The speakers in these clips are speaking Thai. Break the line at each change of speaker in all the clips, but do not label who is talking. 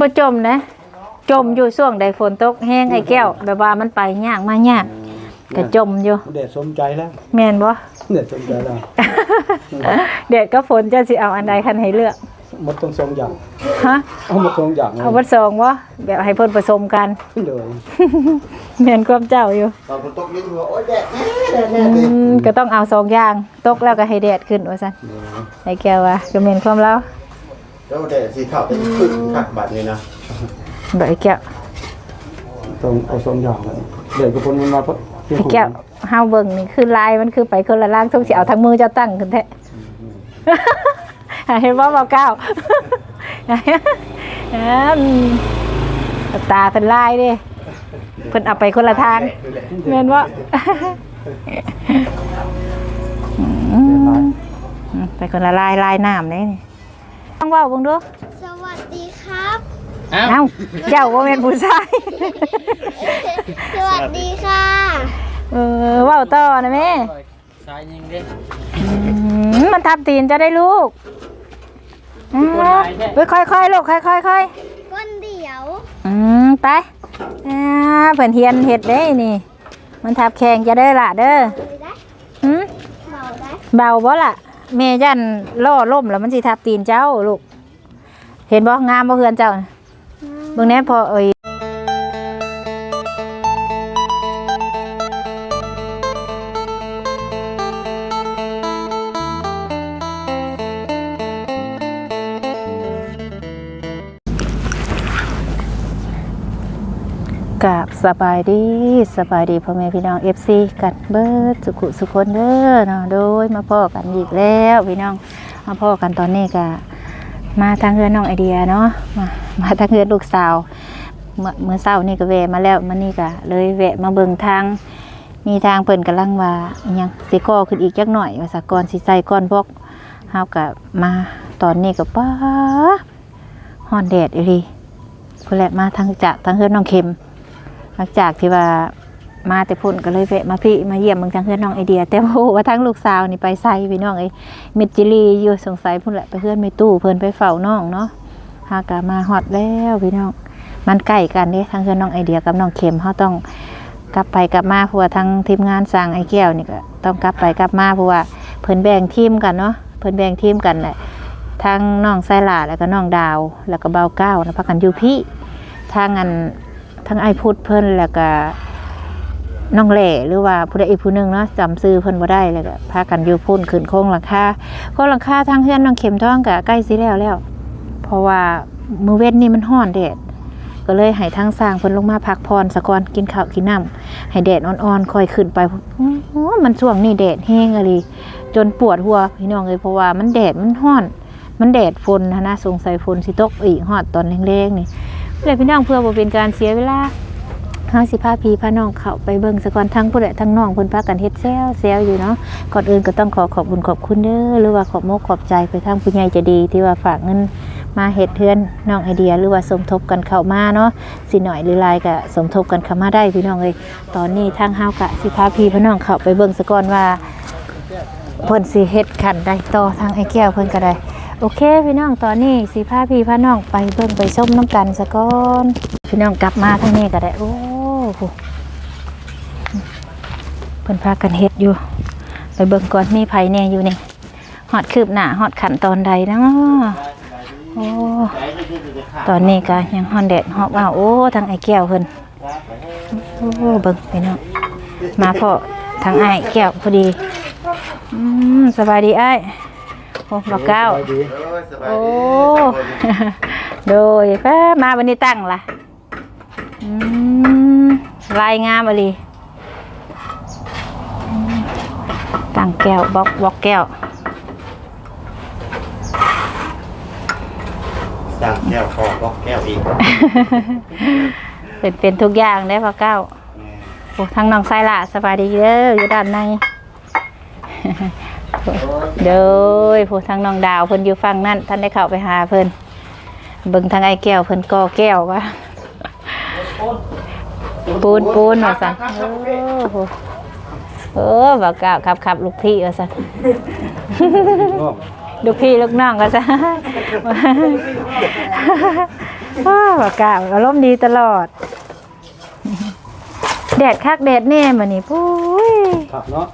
บ่จมนะจมอยู่ช่วงใดฝนตกแห้งไอ้แก้ว แบบว่ามันไปยากมายากก็จมอยู่
เด็ดสมใจแล้ว
แม่นบ่
เด็ดสมใจแล้ว
เด็ดก็ฝนจะสิเอาอันใดคันให้เลือก
หมดต้องสองอย่าง
ฮะ
เอาหมดสองอย่าง
เอาวัดซองบ่แบบให้เพิ่นผสมกัน
เลย
แม่นความเจ้าอยู่
ตอนฝนตกนี่คือว่าโอ๊ยแดดแน่แดดแน่
อื
เลย
มก็ต้องเอาสองอย่างตกแล้วก็ให้แดดขึ้นว่าซั่นไอ้แก้วว่าก็แม่นความเรา
แล้วแดดสีขาวเป็นขึ้นขัดบัดนี้นะ
บ่ไอ้แก้ว
ต้องเอาสองอย่างเลยเด็ดกับคนมันมาเพราะ
ไอ้แก้วเฮาเบิ่งนี่คือลายมันคือไปคนละล่างทุกสิเอาทั้งมือเจ้าตั้งขึ้นแท้ เห็นบ่บ่ก้าวอืมตาเป็นลายเด้เพิ่นเอาไปคนละทางแม่นบ่อืมไปคนละลายลายน้ำเลยนี่ ต้องเว่าเบิ่งดู
สวัสดีครับ
เอ้าเจ้าว่าเป็นผู้ชาย
สวัสดีค่ะ
เออเว่าต่อนะแม่
ชายยิงดิ
อืมมันทับตีนจะได้ลูกอืมไปค่อยๆลูกค่อยๆค่อย
ก้นเดียว
อืมไปอ่าเพิ่นเฮียนเฮ็ดได้นี่ มันทับแข้งจะได้ล่ะเด้อ
ดูได้
หืม
เบาได้
เบาบ่ล่ะ แม่ยันล่อล่มแล้วมันสิทับตีนเจ้าลูก เห็นบ่งามบ่เฮือนเจ้าน่ะเบิ่งแหน่พอเอ้ย สบายดีสบายดีพ่อแม่พี่น้องเอฟซีกันเบิร์ดสุขุสุคนเด้อเนาะโดยมาพ่อกันอีกแล้วพี่น้องมาพ่อกันตอนนี้ก็มาทางเรือนน้องไอเดียเนาะมามาทางเรือนลูกสาว เมื่อเมื่อเช้านี่ก็แวะมาแล้วมานี่ก็เลยแวะมาเบิ่งทางมีทางเปิ่นกำลังว่ายังสิก่อขึ้นอีกจักหน่อยว่าสะก่อนสิใส่ก่อนพวกเฮาก็มาตอนนี้ก็ป้าฮอนแดดอีหลีพุ่นแหละมาทางจากทางเรือนน้องเข็ม หลังจากที่ว่ามาแต่พุ่นก็เลยแวะมาพี่มาเยี่ยมเมืองทางเพื่อนน้องไอเดีย แต่ว่าว่าทั้งลูกสาวนี่ไปใส่พี่น้องไอ้เม็ดจิลีอยู่สงสัยพุ่นแหละไปเพื่อนไม่ตู้เพื่อนไปเฝ้าน้องเนาะหากามาฮอดแล้วพี่น้อง มันใกล้กันเด้ทางเพื่อนน้องไอเดียกับน้องเข็มเขาต้องกลับไปกลับมาเพราะว่าทางทีมงานสั่งไอ้แก้วนี่ก็ต้องกลับไปกลับมาเพราะว่าเพิ่นแบ่งทีมกันเนาะเพิ่นแบ่งทีมกันแหละทางน้องไซลาแล้วก็น้องดาว แล้วก็เบาเก้านะพักกันอยู่พี่ทางอัน ทั้งไอพูดเพิ่นแล้วก็น้องแหล่หรือว่าผู้ใดอีกผู้หนึงเนาะจำซื้อเพิ่นบ่ได้แล้วก็พากันอยู่พุ่นขึ้นโค้งหลังคาโค้งหลังคาทางเฮือนน้องเข็มท้องก็ใกล้สิแล้วแล้ว เพราะว่ามือเว้นนี่มันร้อนแดดก็เลยให้ทางสร้างเพิ่นลงมาพักผ่อนสะกอนกินข้าวกินน้ำให้แดดอ่อนๆคอยขึ้นไปโอ้โหมันช่วงนี้แดดแห้งอะลีจนปวดหัวพี่น้องเลยเพราะว่ามันแดดมันร้อน มันแดดฝนนะนะสงสัยฝนสิตกอีกฮอดตอนแรงๆนี่ เลยพี่น้องเพื่อบ่เป็นการเสียเวลาเฮาสิพาพี่พาน้องเข้าไปเบิ่งซะก่อนทั้งผู้ใดทั้งน้องเพิ่นพากันเฮ็ดแซวแซวอยู่เนาะก่อนอื่นก็ต้องขอขอบคุณขอบคุณเด้อหรือว่าขอบมกขอบใจไปทางผู้ใหญ่ใจะดีที่ว่าฝากเงินมาเฮ็ดเทือนน้องไอเดียหรือว่าสมทบกันเข้ามาเนาะสิหน่อยหรือลายก็สมทบกันเข้ามาได้พี่น้องเอ้ยตอนนี้ทางเฮากะสิพาพี่พาน้องเข้าไปเบิ่งซะก่อนว่าเพิ่นสิเฮ็ดขันได้ต่อทางไอ้แก้วเพิ่นก็ได้ โอเคพี่น้องตอนนี้สีผ้าพี่พาน้องไปเบิ่งไปส้มน้ำกันสะก่อนพี่น้องกลับมาทางนี้ก็ได้ โอ้โหเพิ่นพากันเฮ็ดอยู่ ไปเบิ่งก่อนมีไผแน่อยู่นี่ฮอดคืบหน้าฮอดขันตอนใดนะโอ้ตอนนี้ก็ยังฮอนแดดฮอกว่าโอ้ทางไอ้แก้วเพิ่นโอ้เบิ่งพี่น้องมาพอทางไอ้แก้วพอดีอืมสบายดีไอ้ โอ้บอกเก้า
ไปดี
เออสบาย
โอ้
ดี
โดยแป๊มาวันนี้ตั้งล่ะ อืมลายงามอะลีอืมตั้งแก้วบล็อกบล็อกแก้ว
สั่งแก้วคอบอกแก้วอีก
เป็นเป็นทุกอย่างได้พอเก้า โอ้ทั้งน้องไซล่ะสบายดีเด้ออยู่ด้านใน เด้อผู้ทั้งน้องดาวเพิ่นอยู่ฝั่งนั่นท่านได้เข้าไปหาเพิ่นเบิ่งทางไอ้แก้วเพิ่นก่อแก้ววะปูนปูนว่าซั่นเออบ่าวก้าวครับครับลูกพี่ว่าซั่นลูกพี่ลูกน้องก็ซะอ้าวบ่กล้าอารมณ์ดีตลอด แดดคักแดดแน่มื้อนี้ปุ้ย
ขับเนาะ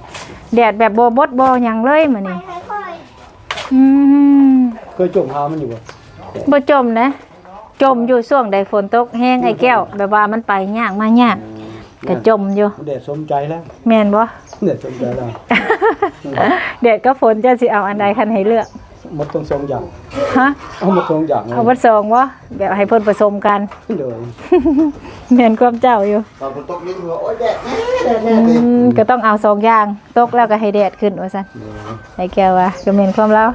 แดดแบบบ่บดบ่หยังเลยมื้อนี้
ค่อย
อืม
เคยจมหามันอยู่บ่
บ่จมนะ จมอยู่ช่วงใดฝนตกแห้งไอ้แก้ว แบบว่ามันไปยากมายากก็จมอยู่
แดดสมใจแล้ว
แม่นบ่
แดดสมใจแล้ว
แดดกับฝนจะสิเอาอันใดคันให้เลือก
หมดต้องสองอย่าง
ฮะ
เอาหมดสองอย่าง
เอาวัดสองบ่แบบให้เพิ่นผสมกัน
เลย
แม่นความเจ้าอยู่
ตอนฝนตกนี่หัวโอ้ยแดดแน่แดดแน่
อืมก็ต้องเอาสองอย่างตกแล้วก็ให้แดดขึ้นว่าซั่นไอ้แก้วว่าก็แม่นความเรา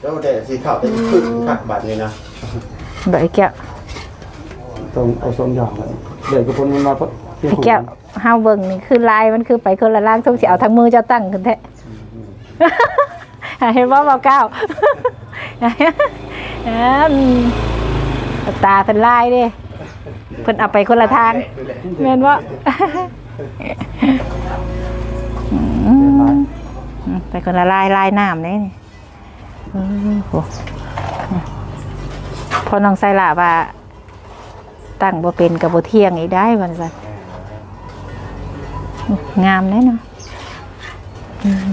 แล้วแดดสีขาวจะขึ้นขัดบัตรนี้นะ
บ่ไอ้แก้ว
ต้องเอาสองอย่างเลยแดดกับฝนมันมาเพราะเพียง
ไอ้แก้วเฮาเบิ่งนี่คือลายมันคือไปคนละล่างต้องสิเอาทั้งมือเจ้าตั้งขึ้นแท้ เห็นบ่บ่ก้าวอืมตาเป็นลายเด้เพิ่นเอาไปคนละทางแม่นบ่อืมไปคนละลายลายน้ำเลยนี่โอ้โหพอน้องไซละว่า ตั้งบ่เป็นกับบ่เที่ยงอีกได้วันสันงามแน่เนาะอืม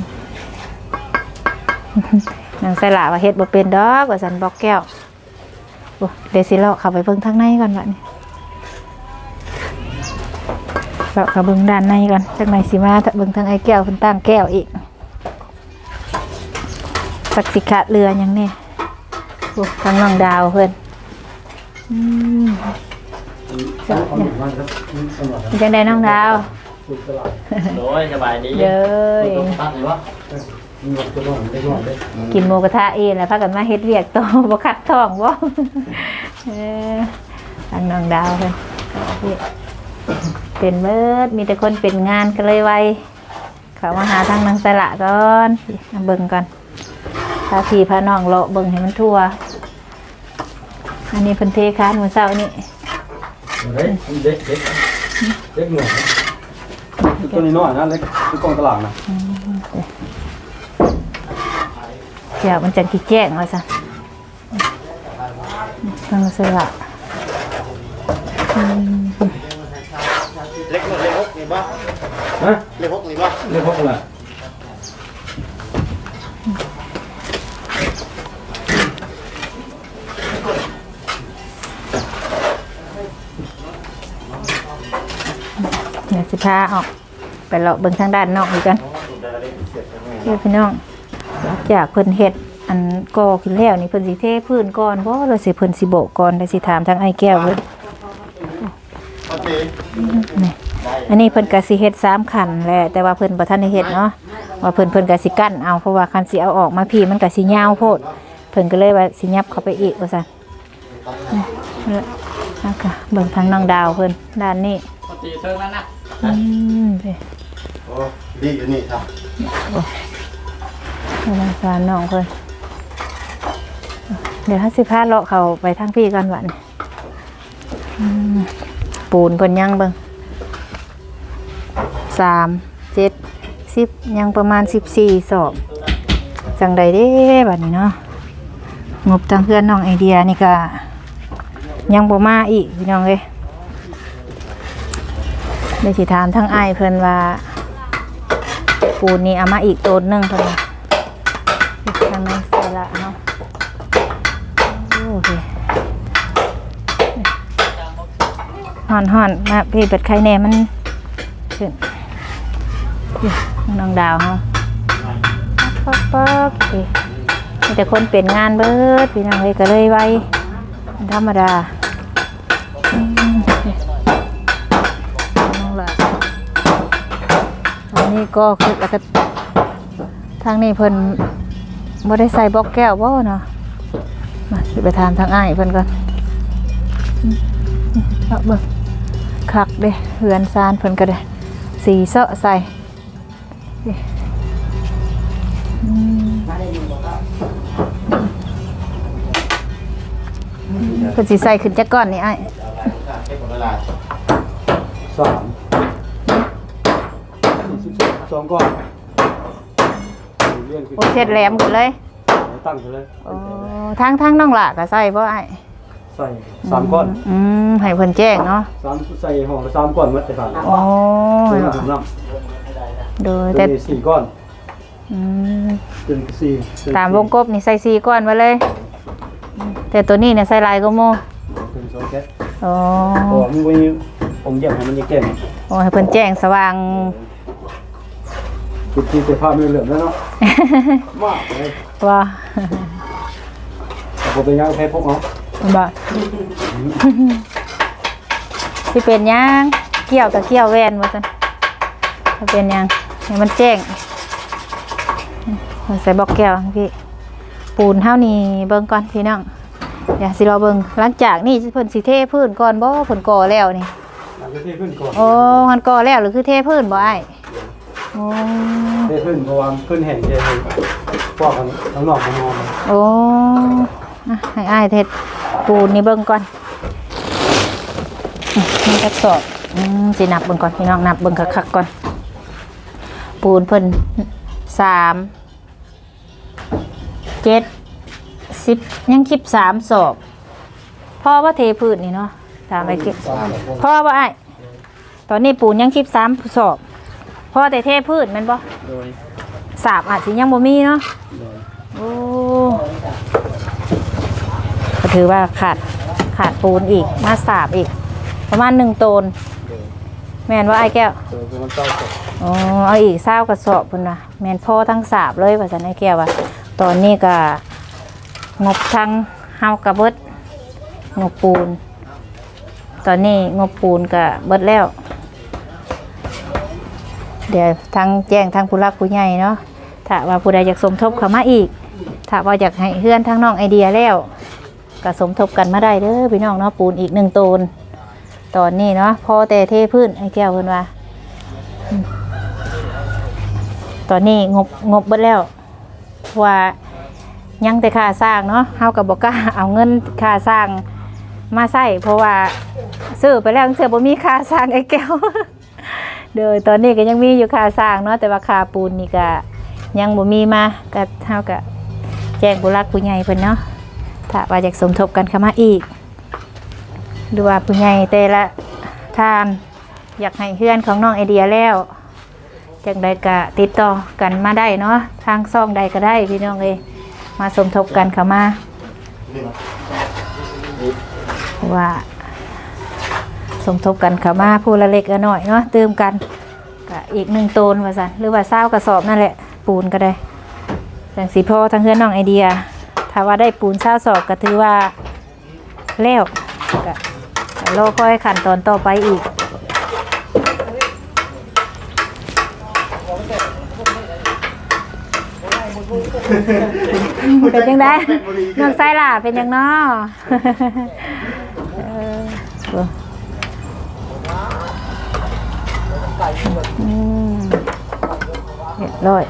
นางไซละว่าเฮ็ดบ่เป็นดอกว่าสันบอกแก้วโอ้เดี๋ยวสิเลาะเข้าไปเบิ่งทางในก่อนบัดนี้เลาะเข้าเบิ่งด้านในก่อนจักหนสิมาถ้าเบิ่งทางไอ้แก้วเพิ่นตั้งแก้วอีกสักสิขาดเรือยังแน่โอ้ทางน้องดาวเพิ่นอืม
เอาหนึ่งวันครับเอาหนึ่งวัน
เป็นจังไดน้องดาว
สุด
ยสบายดี
เด้ย
ตั้งเลยวะ
มีวันก็ต้องได้ก่อนได้
กินหมูกระทะเองแล้วพากันมาเฮ็ดเวียกโตบ่คัดท้องบ่เออทางน้องดาวเพิ่นนี่เป็นเบิดมีแต่คนเป็นงานก็เลยไวเขามาหาทางนางสละก่อนเอาเบิ่งก่อนพาพี่พาน้องเลาะเบิ่งให้มันทั่ว อันนี้เพิ่นเทคานมื้อเช้านี่
เฮ้ยเด็กเด็กเด็กหน่วยตัวนี้น้อยนะเล็กที่กองตลาดนะ
เดี๋ยวมันจะกี่แจ้งว่าซะทางสละ
เล็กหนึ่งเล็กหกนี่ป่ะ
ฮะ
เล็กหกนี่ป่ะ
เรียกพวกอะไร
เดี๋ยวสิพาออกไปเลาะเบิ่งทางด้านนอกอีกกันเฮ้ยพี่น้องห ลังจากเพิ่นเฮ็ดอันก่อขึ้นแล้วนี่เพิ่นสิเทพื้นก่อนบ่หรือสิเพิ่นสิโบกก่อนได้สิถามทางไอ้แก้วเพิ่น
โอเค
นี่อันนี้เพิ่นก็สิเฮ็ดสามขันแหละแต่ว่าเพิ่นบ่ทันได้เฮ็ดเนาะว่าเพิ่นเพิ่นก็สิกั้นเอาเพราะว่าคันสิเอาออกมาพี่มันก็สิยาวโพดเพิ่นก็เลยว่าสิยับเข้าไปอีกว่าซั่นนี่แล้วก็เบิ่งทางน้องดาวเพิ่นด้านนี้
ปกติเท่านั้นนะ
อืมไป
โอ้ดีอยู่นี่ครับ
สงสารน้องเพิ่นเดี๋ยวถ้าสิพาเลาะเขาไปทางพี่กันวันปูนเพิ่นยังเบิ่งสามเจ็ดสิบยังประมาณสิบสี่สอบ จังใดเด้บัดนี้เนาะงบทางเพื่อนน้องไอเดียนี่ก็ยังบ่มาอีกพี่น้องเอ้ยได้สิถามทั้งไอเพิ่นว่าปูนนี่เอามาอีกโตนหนึ่งเพิ่นว่าทางนั้นเสียละเนาะโอเค ห่อนห่อนมาพี่เปิดไข่แน่มันขึ้นนี่น้องดาวเฮาป๊อกป๊อกๆนี่มีแต่คนเป็นงานเบิดพี่น้องเลยก็เลยไวธรรมดาอันนี้ก็คือแล้วก็ทางนี้เพิ่นบ่ได้ใส่บล็อกแก้วบ่เนาะมาไปถามทางอ้ายเพิ่นก่อนเอาเบิ่ง คักเด้เฮือนซานเพิ่นก็ได้สีเซาะใส่นี่อืมเพิ่นสิใส่ขึ้นจักก้อนนี่อ้าย
เก็บหมดเวลา
สามสิบสองก้อนเลี้ยงขึ้น
โอ้เสร็จแหลมขึ้นเลย
ตั้งไปเลย
โอ้ทางทางน้องหละก็ใส่บ่อ้าย
ใใส่สามก้อน
อืมให้เพิ่นแจ้งเนาะ
สามใส่ห่อละสามก้อนหมัดแต่ผ่าน
โอ้
ตั
ย
นี้ถุงน้ำ
โดย
ตัว
แต่
นี้สี่ก้อน
อืม
ตัวนี้สี่
ตามวงกบนี่ใส่สี่ก้อนไว้เลยอืมแต่ตัวนี้เนี่ยใส่หลายก็โม
ตัวนี้สองแก๊ส
โอ้
โอ้มันมีผมเยี่ยมให้มันยังแก่ง
โอ้ให้เพิ่นแจ้งสว่าง
จุดที่แต่ภาพไม่เหลืองแล้วเนาะมากเลย
ว่า
แต่ผมเป็นยังแพ้พวกเขา
บ่สิเป็นหยังเกี่ยวกับเกี่ยวแวนว่าซั่นสิเป็นหยังให้มันแจ้งอืมใส่บอกแก้วพี่ปูนเท่านี้เบิ่งก่อนพี่น้องเดี๋ยวสิรอเบิ่งหลังจากนี่เพิ่นสิเทพื้นก่อนบ่เพิ่นก่อแล้วนี่
หลังจากที่ขึ้นก่อน
โอ้มันก่อแล้วหรือคือเทพื้นบ่อ้ายโอ้
ได้ขึ้นเพราะว่าขึ้นแห่งเดียวพวกข้างนอกข้างนอก
โอ้อะให้อ้ายเทศ ปูนนี่เบิ่งก่อนอืมนี่จักสอบอืมสินับเบิ่งก่อนพี่น้องนับเบิ่งคักๆก่อน ปูนเพิ่นสามเจ็ดสิบยังคิดสามสอบพ่อว่าเทพื้นนี่เนาะถามไปเก็บพ่อว่าไอ้ายตอนนี้ปูนยังคิดสามสอบพ่อแต่เทพื้นแมันบ่
โดย
สามอาจสิยังบ่มีเนาะ
โดย
โอ้ก็ ถือว่าขาดขาดปูนอีกมาสาบอีก ประมาณหนึ่งโตน แม่นว่าไอ้แก้ว
โดยมันเต้าสด
อ๋อเอาอีกเศร้ากระสอบพุ่นนะแม่นพ่อทั้งสาบเลยว่าสันไอ้แก้วว่าตอนนี้ก็งบทั้งเฮากระเบิดงบปูน ตอนนี้งบปูนก็เบิดแล้ว เดี๋ยวทั้งแจ้งทั้งผู้รักผู้ใหญ่เนาะถ้าว่าผู้ใดอยากสมทบเข้ามาอีก ถ้าว่าอยากให้เพื่อนทั้งน้องไอเดียแล้ว ก็สมทบกันมาได้เด้อพี่น้องเนาะปูนอีกหนึ่งโตนตอนนี้เนาะพอแต่เทพื้นไอ้แก้วเพิ่นว่า ตอนนี้งบงบเบิดแล้วเพราะว่ายังแต่ค่าสร้างเนาะเฮากับบอกล้าเอาเงินค่าสร้างมาใส่เพราะว่าซื้อไปแล้วเสือบ่มีค่าสร้างไอ้แก้วเดี๋ยวตอนนี้ก็ยังมีอยู่ค่าสร้างเนาะแต่ว่าค่าปูนนี่ก็ยังบ่มีมาก็เฮาก็แจ้งผู้รักผู้ใหญ่เพิ่นเนาะ ถ้าว่าอยากสมทบกันเข้ามาอีกหรือว่าผู้ใหญ่แต่ละท่าน อยากให้เพื่อนของน้องไอเดียแล้วจังใดก็ติดต่อกันมาได้เนาะทางซ่องใดก็ได้พี่น้องเอยมาสมทบกันเข้ามาว่าสมทบกันเข้ามาผู้ละเล็กละน้อยเนาะเติมกันก็อีกหนึ่งโตนว่าสันหรือว่าเศร้ากระสอบนั่นแหละปูนก็ได้จังสีพ่อทางเพื่อนน้องไอเดีย ถ้าว่าได้ปูนข้าสอบก็ถือว่าแล้วก็รอคอยขั้นตอนต่อไปอีกเป็นยังไงน้องไซล่ะเป็นยังนอ่อืมเรียบร้อย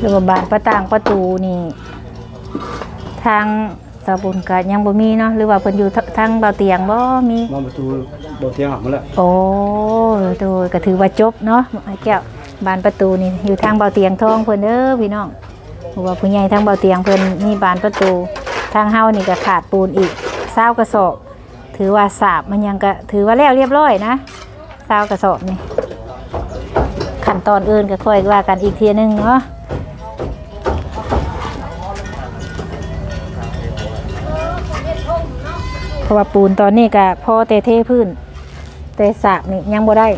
หรือว่าบานประต่างประตูนี่ ทางสาบุญก็ยังบ่มีเนาะหรือว่าเพิ่นอยู่ททางเบาเตียงบ่มี
มาประตูโดดเทียงหักมาแล้ว
โอ้โดยก็ถือว่าจบเนาะไอ้แก้วบานประตูนี่อยู่ทางเบาเตียงทองเพิ่นเด้อพี่น้องเพราะว่าผู้ใหญ่ทางเบาเตียงเพิ่นมีบานประตู ทางเฮานี่ก็ขาดปูนอีกเศร้ากระสอบถือว่าสาบมันยังก็ถือว่าแล้วเรียบร้อยนะเศร้ากระสอบนี่ขั้ นตอนอื่นก็ค่อยว่ากันอีกทีนึงเนาะเพราะว่าปูนตอนนี้ก็พอแต่เทพื้นแต่สาบนี่ยังบ่ได้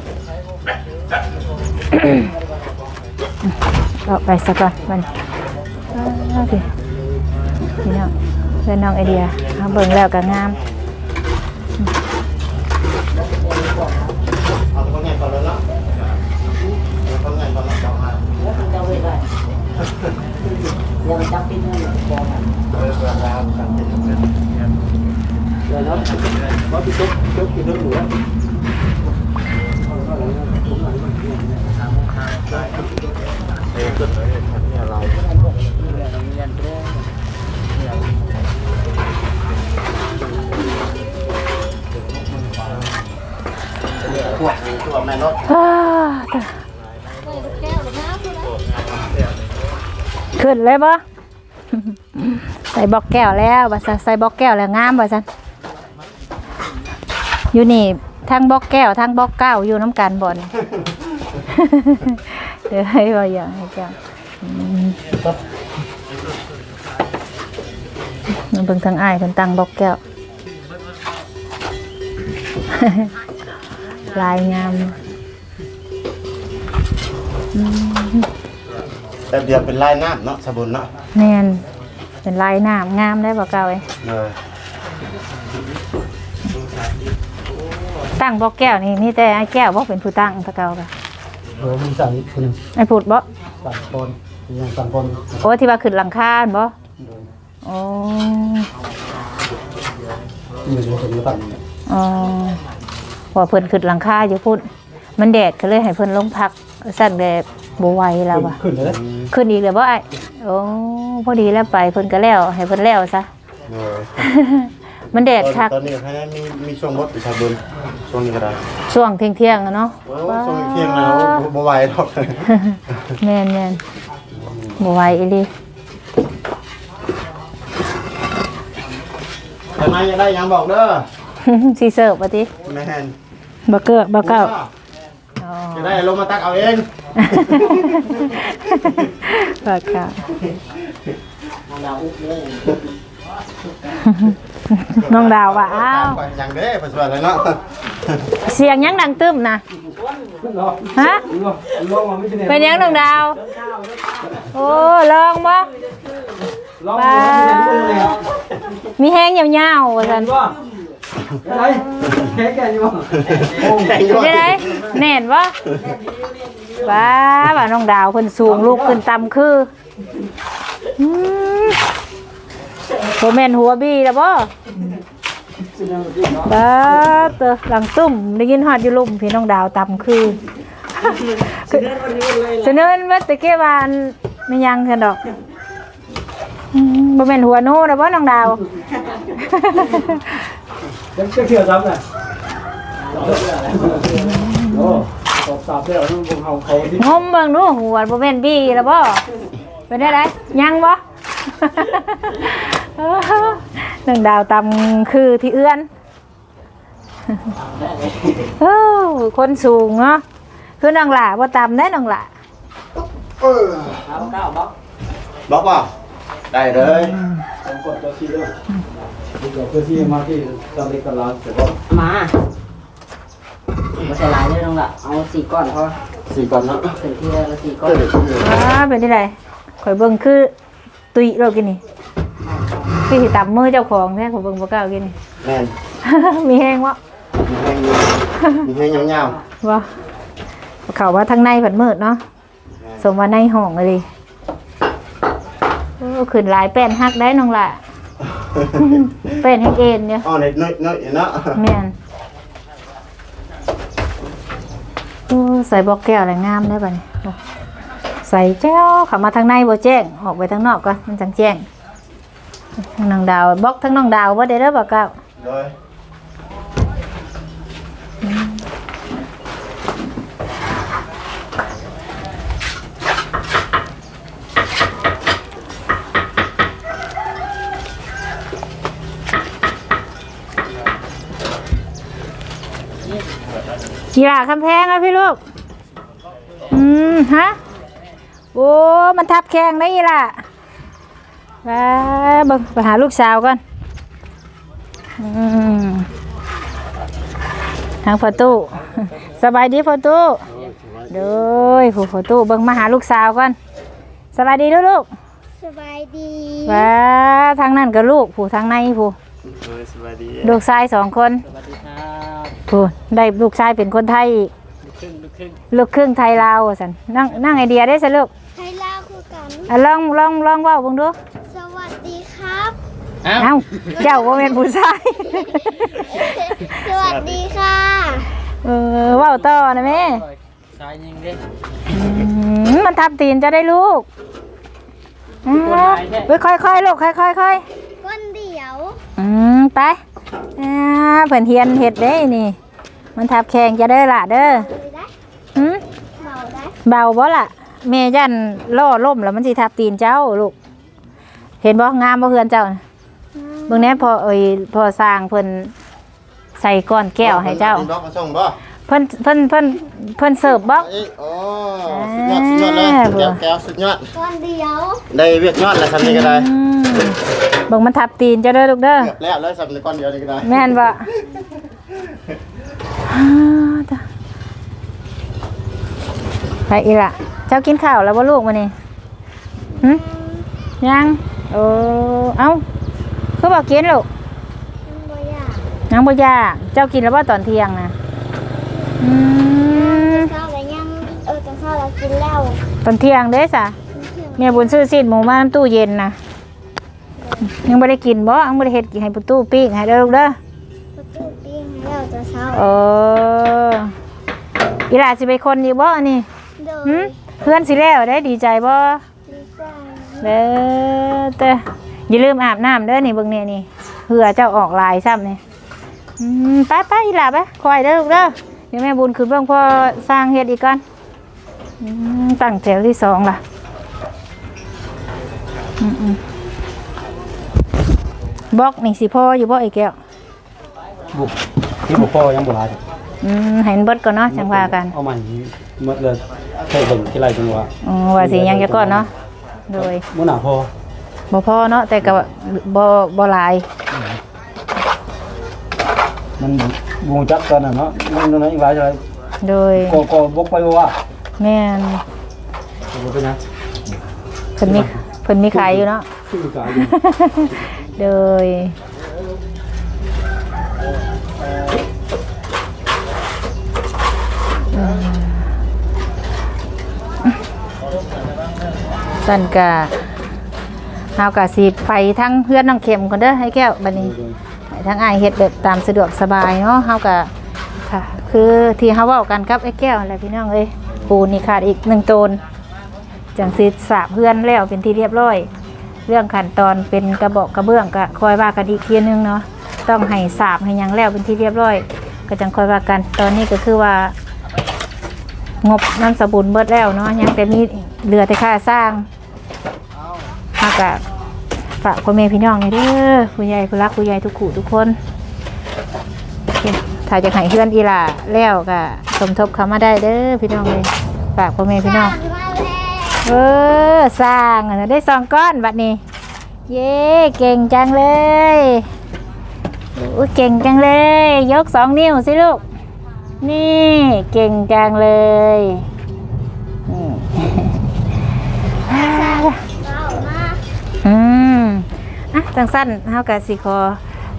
เอาไปสักก่อนมันโอเคพี่น้องเพื่อนน้องไอเดียเอาเบิ่งแล้วก็งาม
เอาตัวไงก่อนแล้วเนาะเอาตัวไงก่อนแล้วเนาะเออเวลา การเป็นเงิน
เดี๋ยวนะว่าพี่ตุ๊กตุ๊ก
ขึ้นเลยบ่ใส่บอกแก้วแล้วว่าซั่นใส่บอกแก้วแล้วงามว่าซั่นอยู่นี่ทั้งบอกแก้วทั้งบอกเก้าอยู่น้ำกันบ่นเดี๋ยวให้บ่อย่างให้เจ้าอืมมันเบิ่งทางอ้ายเพิ่นตั้งบอกแก้วลายงาม
แต่เดียวเป็นลายน้ำเนาะสบุนเนาะ
แน่นเป็นลายน้ำงามได้บ่เก่าเอ้ย
เลย
ตั้งบอกแก้วนี่มีแต่ไอ้แก้วบ่เป็นผู้ตั้งแตะเก่าก็
เออมีสั่งคนหนึ่ง
ไอ้พูดบ่
สั่งคนยังสั่งคน
โอ้ที่ว่าขึ้นหลังคาหั่นบ่โอ้
มีอยู่คนนี้สั่ง
อ๋อพอเพิ่นขึ้นหลังคาอยู่พุ่นมันแดดก็เลยให้เพิ่นลงพักสั่นแบบ บ่ไหวแล้วว่ะ
ขึ้นเลย
ขึ้นอีกแล้วบ่ไอ้โอ้พอดีแล้วไปเพิ่นก็แล้ว ให้เพิ่นแล้วซะ
เลย
มันแดดคัก
ตอนนี้ให้มีมีช่วงรถอยู่สบุนช่วงนี้ก็ได้
ช่วงเที่ยงๆอะเนาะ
โอ้ช่วงเที่ยงแล้วบ่ไหวหรอก
แม่นแม่นบ่ไหวอีหลี
แต่นายยังได้ยังบอกเด้อ
สิเสิร์ฟว่าติ
แม่น
บ่เกือกบ่เก้าอ๋อ
จะได้ลงมาตักเอาเอง
บ่เก้าน้องดาวว่าอ้าว
ไปยังเด้ปัจจุบันเลยเนาะ
เสียงยังดังตึ้มนะฮะ
ลองมาไม่ใช่เนี่ย
เป็นยังน้องดาว โอ้ลองบ่
ลองมาไม่ใช่เนี่ย
มีแห้งยาวๆว่าซั่น
ว่าอะไร แค่แก่อยู่
แข่งอยู่
เป็นได้แน่นบ่ว้าว่าน้องดาวเพิ่นสูงลูกขึ้นต่ำคืออืมบ่แม่นหัวบี้แล้วบ่บ้าเตอหลังตุ้มได้ยินฮอดอยู่ลุ่มพี่น้องดาวต่ำคือเสนอว่าตะเกียบานไม่ยังกันดอกอืมบ่แม่นหัวโน่แล้วบ่น้องดาว
ยังเชื่อซ้ำน่ะ โอ้ตบสาบแล้วนุ่งเฮาเขาที่
งมเบิ่งดูหัวบ่แม่นบี้แล้วบ่เป็นได้ไดยังบ่หนึ่งดาวตำคือที่เอื้อนโอ้คนสูงเนาะคือน้องหล่าบ่ตำได้น้องหล่า
เออ
เอาเก้าบอก
บอกว่าได้เลย
ผมกดเจ้าที่ด้วยดีกว่าเพื่อที่มาที่ตะเล็กตะลานเสร็จแล้ว
มา ไม่ใช่หลายเลยน้องละเอาสี่ก้อนพอ
สี่ก่อนเนาะ
ถึงที่ละสี่ก้อ
ก็
น
เลยชื่อ
อ้าเป็นที่ใดข่อยเบิ่งคือตุยเรากินนี่คือสิตำมือเจ้าของแท้ข่อยเบิ่งบ่กล้ากินนี่
แม่น
มีแห้งวะ
มีแห้งอยู่มีแห้งยาว
บ่เขาว่าทางในผัดมืดเนาะสมว่าในห้องเลยโอ้ขึ้นหลายแป้นฮักได้น้องหล่ะ
ๆ
เป็นให้เอ็นเนี่ย
อ๋อเน็ตน้อยน้อยเนาะ
แม่น โอ้ใส่บอกแก้วอะไรงามได้ป่ะเนี่ยใส่แจ้วเขับมาทางในบ่แจ้ง ออกไปทางนอกก่อนมันจังแจ้งทางน้องดาวบล็อกทางน้องดาวว่าได้เด้อบ่เก้า กีฬาคำแพงอะพี่ลูก อืมฮะ โอ้ มันทับแข้งได้อีล่ะไปเบิ่งไปหาลูกสาวก่อน อืมทางประตูสบายดีประตูเด้ยผู้ประตูเบิ่งมาหาลูกสาวก่อนสบายดีลูก
สบายดี
ๆว้าทางนั้นก็ลูกผู้ทางในผู้
โดยสวัสดี
ลูกชายสองคน
ส วัสดีครับ
ผู้ได้ลูกชายเป็นคนไทยอีก
ลูกครึ่งลูกครึ่ง
ลูกครึ่งไทยลาวว่าสันนั่งนั่งไอเดียได้สิลูก
ไทยลาวคือกัน
อะลองลองลองเว่าเบิ่งดู
สวัสดีครับ
อ้าว
เอ้าเจ้าว่าเป็นผู้ชาย
สวัสดีค่ะ
เออเว่าต่อนะแม่
ชายยิงเด้
อืมมันทับตีนจะได้ลูกอืมไปค่อยๆลูกค่อยๆค่อย
ก้นเดียว
ๆ อืมไปอ่าเพิ่นเฮียนเฮ็ดได้นี่ มันทับแข้งจะได้อล่ะเด้อ
เลยได้
หืม
เบาได้
เบาบ่ล่ะแม่ยันล่อล่มแล้วมันสิทับตีนเจ้าลูก เห็นบ่งามบ่เฮือนเจ้าน่ะเบิ่งแหน่พอเอ้ยพอสร้างเพิ่นใส่ก้อนแก้วให้เจ้า
น้องมาส่งบ่
เพิ่นเพิ่นเพิ่นเพิ่นเสิร์ฟบ่
เอ้ยโอ้สุดยอดสุดยอดเลย
อ่า
แก้วแก้วสุดยอด
ก้อนเดียว
ได้เวียกยอดแล้วทำนี่ก็ได้
อืมเบิ่งมันทับตีนเจ้าเด้อลูกเด้อ
เกือบแล้วเลยสำในก้อนเดียวนี่ก็ได้
แม่นบ่อ้าจ้ะไปอีละเจ้ากินข้าวแล้วบ่ลูกมื้อนี้หึยังโอ้เอ้าคือบ่กินลูก
มันบ่อยาก
ยังบ่ยากเจ้ากินแล้วบ่ตอนเที่ยงนะ อืม
ข้าวแล้วยังเออแต่ข้าวเรากินแล้ว
ตอนเที่ยงเด้ซะแม่บุญซื้อซีดหมูมาน้ำตู้เย็นนะยังบ่ได้กินบ่ยังบ่ได้เฮ็ดให้ประตูปิ้งให้เด้อลูกเด้อ
ประตูปิ้งให้แล้วแต่เช้า
เอออีหลาสิไปคนอีกบ่อันนี้
โด
หึ
ย
เพื่อนสิแล้วได้ดีใจบ่
ดีใจ
เด้อเต้ออย่าลืมอาบน้ำเด้อนี่เบิ่งเนี่ยนี่เผื่อเจ้าออกลายซ้ำนี่อืมไปไปอีหลาไปคอยเด้อลูกเด้อ เดี๋ยวแม่บุญขึ้นเบิ่งพ่อสร้างเฮ็ดอีกก่อนอืมตั้งแถวที่สองล่ะอืมอืมบล็อกนี่สิพ่ออยู่บ่ไอ้แก้ว
บุกที่บุกพ่อยังโบราณ
อืมให้มันเบิดก่อนเนาะจังว่ากัน
เอาใหม่หมดเลยใช่เบิ่งที่ไรจังหวะ
อ๋อว่าสิยังจะก่อนเนาะโดย
มื้อหน้าพ่อ
บ่พอเนาะแต่ก็บ่บ่หลาย
มันวงจักกันน่ะเนาะมันนั่นอีกหลายจังไร
โดย
ก็ก็บกไปบ่ว่า
แม่น
บ่เป็นหยัง
เพิ่นมีเพิ่นมีขายอยู่เนาะ
ขึ้นกายอยู่
โดยอืมสั่นกะเฮากะสิไปทั้งเพื่อนน้องเข็มก่อนเด้อให้แก้วบัดนี้ให้ ทั้งไอเฮ็ดแบบตามสะดวกสบายเนาะเฮาก็ค่ะ คือที่เฮาเว้ากันกับไอ้แก้วแหละพี่น้องเอ้ยปูนี่ขาดอีกหนึ่งโตนจังสิสาเพื่อนแล้วเป็นที่เรียบร้อย เรื่องขั้นตอนเป็นกระบอกกระเบื้องก็คอยว่ากันอีกทีนึงเนาะต้องให้สาบให้ยังแล้วเป็นที่เรียบร้อย ก็จังคอยว่ากันตอนนี้ก็คือว่างบน้ำสบุนเบิดแล้วเนาะยังแต่มีเหลือแต่ค่าสร้างมากะ ฝากพ่อแม่พี่น้องเด้อผู้ใหญ่ผู้รักผู้ใหญ่ทุกขู่ทุกคนถ้าจะให้เพื่อนอีหล่าแล้วก็สมทบเขามาได้เด้อพี่น้องเลยฝากพ่อแม่พี่น้องเออสร้างได้สองก้อนบัดนี้ เย้เก่งจังเลยโอ้เก่งจังเลย ยกสองนิ้วสิลูก นี่เก่งจังเลย จังสั้นเฮากะสิขอ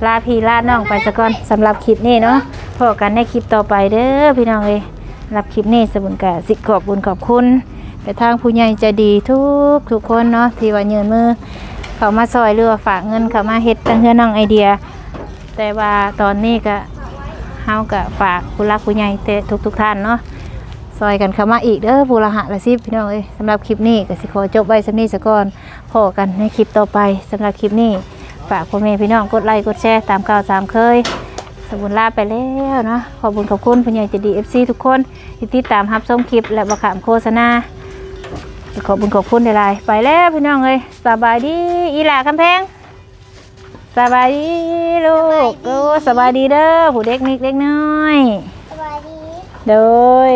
ลาพี่ลาน้องไปซะก่อนสำหรับคลิปนี้เนาะพบกันในคลิปต่อไปเด้อพี่น้องเอ้ยรับคลิปนี้สบุญกะสิขอบบุญขอบคุณไปทางผู้ใหญ่ใจะดีทุกทุกคนเนาะที่ว่ายืนมือ เขามาซอยเรือฝากเงินเขามาเฮ็ดตั้งเฮือน้องไอเดีย แต่ว่าตอนนี้ก็เฮากะฝากผู้รักผู้ใหญ่แต่ทุกทุกท่านเนาะซอยกันเข้ามาอีกเด้อบูรหะละสิพี่น้องเอ้ยสำหรับคลิปนี้ก็สิขอจบไว้สำนี้ซะก่อน พอกันในคลิปต่อไปสำหรับคลิปนี้ฝากพ่อแม่พี่น้องกดไลค์กดแชร์ตามข่าวตามเคยสบุญลาไปแล้วเนาะขอบคุณขอบคุณผู้ใหญ่ใจะดีเอฟซีทุกคนที่ติดตามรับชมคลิปและบะขามโฆษณาขอบคุณขอบคุณหลายๆไปแล้วพี่น้องเอ้ยสบายดีอีหล่าคำแพงสบายดีลูกโอ้สบายดีเด้อผู้เด็กนิดเล็กน้อย
สวัสดี
โดย